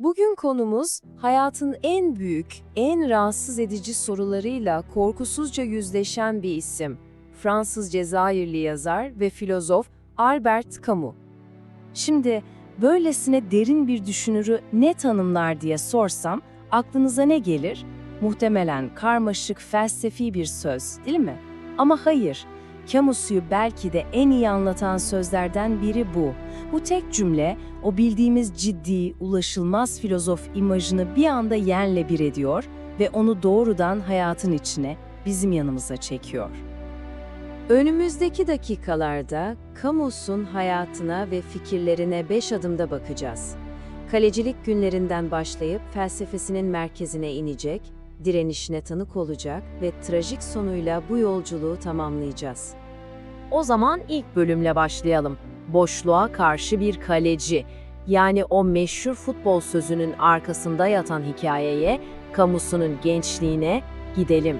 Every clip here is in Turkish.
Bugün konumuz hayatın en büyük, en rahatsız edici sorularıyla korkusuzca yüzleşen bir isim. Fransız Cezayirli yazar ve filozof Albert Camus. Şimdi böylesine derin bir düşünürü ne tanımlar diye sorsam aklınıza ne gelir? Muhtemelen karmaşık felsefi bir söz, değil mi? Ama hayır. Camus'u belki de en iyi anlatan sözlerden biri bu. Bu tek cümle o bildiğimiz ciddi, ulaşılmaz filozof imajını bir anda yerle bir ediyor ve onu doğrudan hayatın içine, bizim yanımıza çekiyor. Önümüzdeki dakikalarda Camus'un hayatına ve fikirlerine beş adımda bakacağız. Kalecilik günlerinden başlayıp felsefesinin merkezine inecek, direnişine tanık olacak ve trajik sonuyla bu yolculuğu tamamlayacağız. O zaman ilk bölümle başlayalım. Boşluğa karşı bir kaleci. Yani o meşhur futbol sözünün arkasında yatan hikayeye, Camus'un gençliğine gidelim.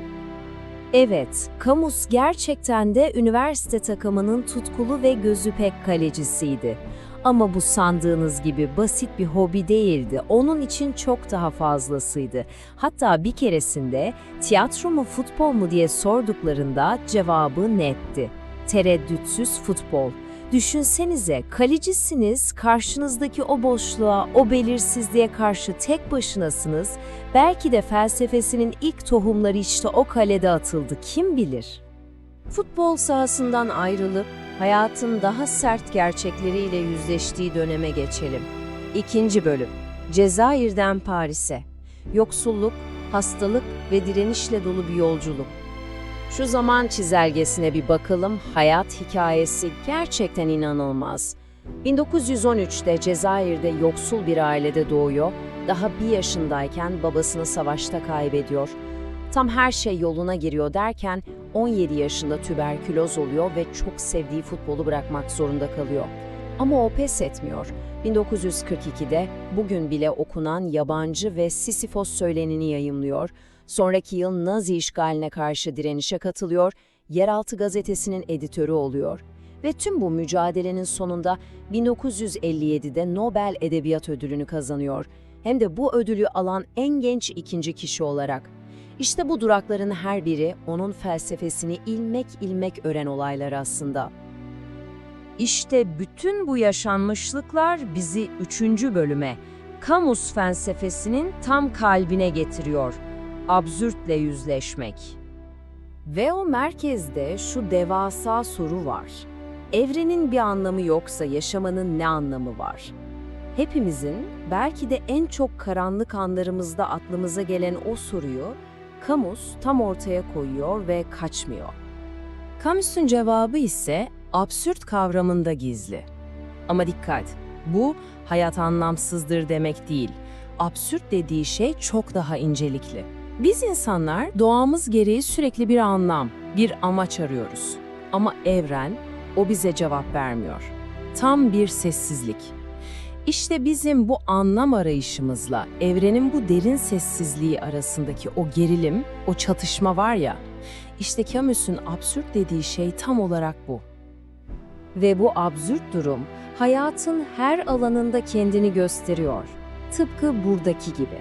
Evet, Camus gerçekten de üniversite takımının tutkulu ve gözü pek kalecisiydi. Ama bu sandığınız gibi basit bir hobi değildi. Onun için çok daha fazlasıydı. Hatta bir keresinde tiyatro mu futbol mu diye sorduklarında cevabı netti. Tereddütsüz futbol. Düşünsenize kalecisiniz, karşınızdaki o boşluğa, o belirsizliğe karşı tek başınasınız. Belki de felsefesinin ilk tohumları işte o kalede atıldı, kim bilir? Futbol sahasından ayrılıp hayatın daha sert gerçekleriyle yüzleştiği döneme geçelim. İkinci bölüm. Cezayir'den Paris'e. Yoksulluk, hastalık ve direnişle dolu bir yolculuk. Şu zaman çizelgesine bir bakalım. Hayat hikayesi gerçekten inanılmaz. 1913'te Cezayir'de yoksul bir ailede doğuyor. Daha bir yaşındayken babasını savaşta kaybediyor. Tam her şey yoluna giriyor derken 17 yaşında tüberküloz oluyor ve çok sevdiği futbolu bırakmak zorunda kalıyor. Ama o pes etmiyor. 1942'de bugün bile okunan yabancı ve Sisyphos söylenini yayımlıyor. Sonraki yıl Nazi işgaline karşı direnişe katılıyor, Yeraltı gazetesinin editörü oluyor. Ve tüm bu mücadelenin sonunda 1957'de Nobel Edebiyat Ödülünü kazanıyor. Hem de bu ödülü alan en genç ikinci kişi olarak. İşte bu durakların her biri onun felsefesini ilmek ilmek öğren olaylar aslında. İşte bütün bu yaşanmışlıklar bizi üçüncü bölüme, Camus felsefesinin tam kalbine getiriyor. Absürtle yüzleşmek. Ve o merkezde şu devasa soru var. Evrenin bir anlamı yoksa yaşamanın ne anlamı var? Hepimizin belki de en çok karanlık anlarımızda aklımıza gelen o soruyu Camus tam ortaya koyuyor ve kaçmıyor. Camus'un cevabı ise absürt kavramında gizli. Ama dikkat, bu hayat anlamsızdır demek değil. Absürt dediği şey çok daha incelikli. Biz insanlar doğamız gereği sürekli bir anlam, bir amaç arıyoruz. Ama evren o bize cevap vermiyor. Tam bir sessizlik. İşte bizim bu anlam arayışımızla evrenin bu derin sessizliği arasındaki o gerilim, o çatışma var ya, işte Camus'un absürt dediği şey tam olarak bu. Ve bu absürt durum hayatın her alanında kendini gösteriyor. Tıpkı buradaki gibi.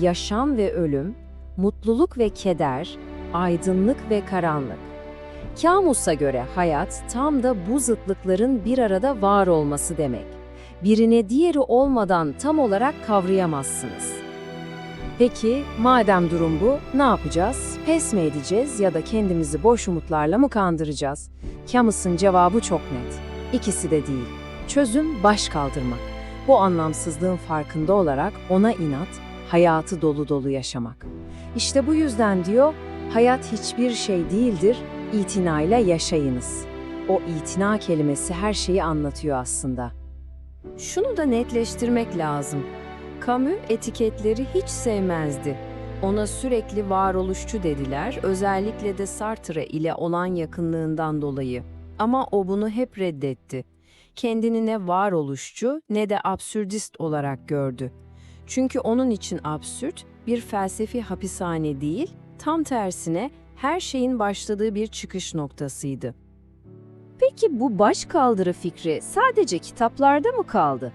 Yaşam ve ölüm, mutluluk ve keder, aydınlık ve karanlık. Camus'a göre hayat tam da bu zıtlıkların bir arada var olması demek. Birine diğeri olmadan tam olarak kavrayamazsınız. Peki madem durum bu, ne yapacağız? Pes mi edeceğiz ya da kendimizi boş umutlarla mı kandıracağız? Camus'un cevabı çok net. İkisi de değil. Çözüm baş kaldırmak. Bu anlamsızlığın farkında olarak ona inat, hayatı dolu dolu yaşamak. İşte bu yüzden diyor, hayat hiçbir şey değildir, itinayla yaşayınız. O itina kelimesi her şeyi anlatıyor aslında. Şunu da netleştirmek lazım. Camus etiketleri hiç sevmezdi. Ona sürekli varoluşçu dediler, özellikle de Sartre ile olan yakınlığından dolayı. Ama o bunu hep reddetti. Kendini ne varoluşçu ne de absürdist olarak gördü. Çünkü onun için absürt bir felsefi hapishane değil, tam tersine her şeyin başladığı bir çıkış noktasıydı. Peki bu baş kaldırı fikri sadece kitaplarda mı kaldı?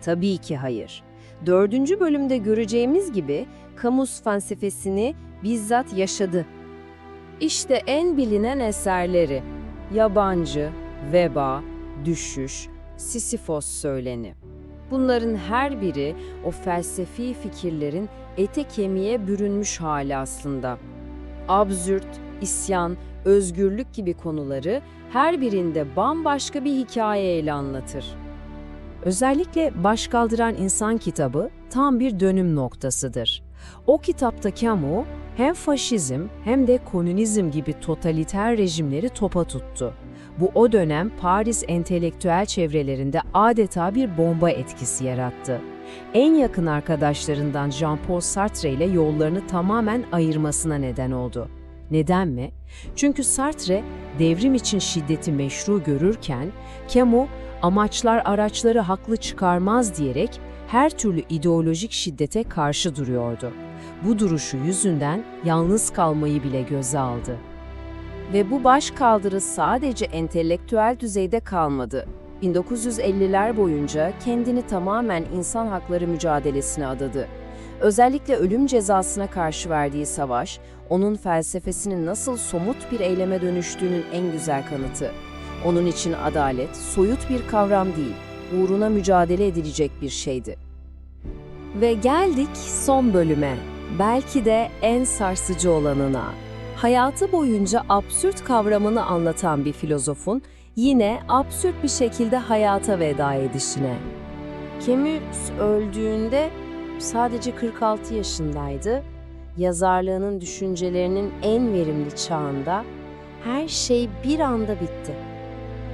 Tabii ki hayır. Dördüncü bölümde göreceğimiz gibi kamus felsefesini bizzat yaşadı. İşte en bilinen eserleri Yabancı, Veba, Düşüş, Sisyphos söyleni. Bunların her biri o felsefi fikirlerin ete kemiğe bürünmüş hali aslında. Absürt, isyan, özgürlük gibi konuları her birinde bambaşka bir hikayeyle anlatır. Özellikle Başkaldıran İnsan kitabı tam bir dönüm noktasıdır. O kitapta Camus hem faşizm hem de komünizm gibi totaliter rejimleri topa tuttu. Bu o dönem Paris entelektüel çevrelerinde adeta bir bomba etkisi yarattı. En yakın arkadaşlarından Jean-Paul Sartre ile yollarını tamamen ayırmasına neden oldu. Neden mi? Çünkü Sartre devrim için şiddeti meşru görürken, Camus amaçlar araçları haklı çıkarmaz diyerek her türlü ideolojik şiddete karşı duruyordu. Bu duruşu yüzünden yalnız kalmayı bile göze aldı. Ve bu baş kaldırı sadece entelektüel düzeyde kalmadı. 1950'ler boyunca kendini tamamen insan hakları mücadelesine adadı. Özellikle ölüm cezasına karşı verdiği savaş, onun felsefesinin nasıl somut bir eyleme dönüştüğünün en güzel kanıtı. Onun için adalet, soyut bir kavram değil, uğruna mücadele edilecek bir şeydi. Ve geldik son bölüme, belki de en sarsıcı olanına. Hayatı boyunca absürt kavramını anlatan bir filozofun yine absürt bir şekilde hayata veda edişine. Camus öldüğünde sadece 46 yaşındaydı. Yazarlığının düşüncelerinin en verimli çağında her şey bir anda bitti.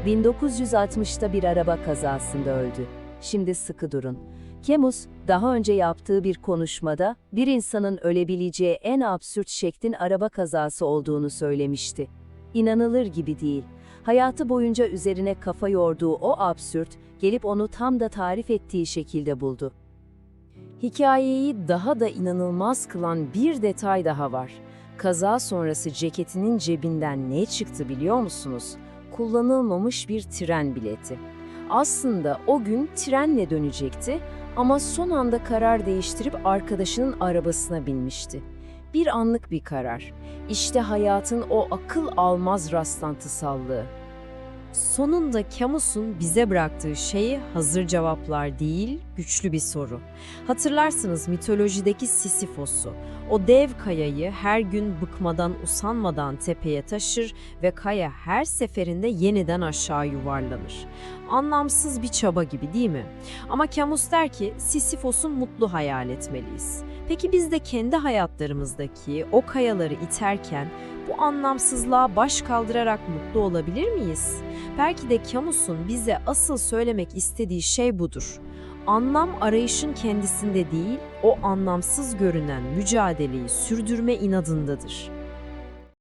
1960'ta bir araba kazasında öldü. Şimdi sıkı durun. Camus, daha önce yaptığı bir konuşmada bir insanın ölebileceği en absürt şeklin araba kazası olduğunu söylemişti. İnanılır gibi değil. Hayatı boyunca üzerine kafa yorduğu o absürt, gelip onu tam da tarif ettiği şekilde buldu. Hikayeyi daha da inanılmaz kılan bir detay daha var. Kaza sonrası ceketinin cebinden ne çıktı biliyor musunuz? Kullanılmamış bir tren bileti. Aslında o gün trenle dönecekti ama son anda karar değiştirip arkadaşının arabasına binmişti. Bir anlık bir karar. İşte hayatın o akıl almaz rastlantısallığı. Sonunda Camus'un bize bıraktığı şeyi hazır cevaplar değil, güçlü bir soru. Hatırlarsınız mitolojideki Sisyphos'u. O dev kayayı her gün bıkmadan usanmadan tepeye taşır ve kaya her seferinde yeniden aşağı yuvarlanır. Anlamsız bir çaba gibi değil mi? Ama Camus der ki Sisyphos'u mutlu hayal etmeliyiz. Peki biz de kendi hayatlarımızdaki o kayaları iterken bu anlamsızlığa baş kaldırarak mutlu olabilir miyiz? Belki de Camus'un bize asıl söylemek istediği şey budur. Anlam arayışın kendisinde değil, o anlamsız görünen mücadeleyi sürdürme inadındadır.